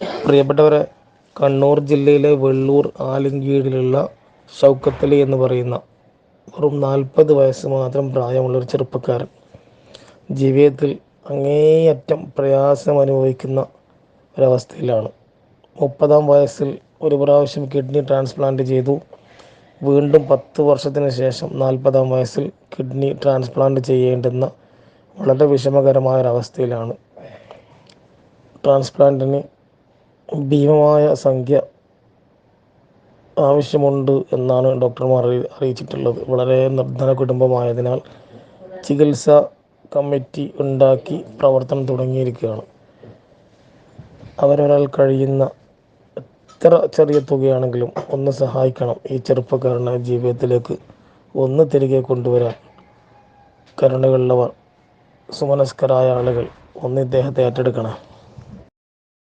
പ്രിയപ്പെട്ടവരെ കണ്ണൂർ ജില്ലയിലെ വെള്ളൂർ ആലങ്കീടിലുള്ള ഷൗക്കത്തലി എന്ന് പറയുന്ന വെറും നാൽപ്പത് വയസ്സ് മാത്രം പ്രായമുള്ള ഒരു ചെറുപ്പക്കാരൻ ജീവിതത്തിൽ അങ്ങേയറ്റം പ്രയാസം അനുഭവിക്കുന്ന ഒരവസ്ഥയിലാണ്. മുപ്പതാം വയസ്സിൽ ഒരു പ്രാവശ്യം കിഡ്നി ട്രാൻസ്പ്ലാന്റ് ചെയ്തു. വീണ്ടും പത്ത് വർഷത്തിന് ശേഷം നാൽപ്പതാം വയസ്സിൽ കിഡ്നി ട്രാൻസ്പ്ലാന്റ് ചെയ്യേണ്ടുന്ന വളരെ വിഷമകരമായ ഒരവസ്ഥയിലാണ്. ട്രാൻസ്പ്ലാന്റിന് ഭീമമായ സംഖ്യ ആവശ്യമുണ്ട് എന്നാണ് ഡോക്ടർമാർ അറിയിച്ചിട്ടുള്ളത്. വളരെ നിർധന കുടുംബമായതിനാൽ ചികിത്സ കമ്മിറ്റി ഉണ്ടാക്കി പ്രവർത്തനം തുടങ്ങിയിരിക്കുകയാണ്. അവരൊരാൾ കഴിയുന്ന എത്ര ചെറിയ തുകയാണെങ്കിലും ഒന്ന് സഹായിക്കണം ഈ ചെറുപ്പക്കാരനെ ജീവിതത്തിലേക്ക് ഒന്ന് തിരികെ കൊണ്ടുവരാൻ. കരുണകളുള്ളവർ സുമനസ്കരായ ആളുകൾ ഒന്ന് ഇദ്ദേഹത്തെ ഏറ്റെടുക്കണം.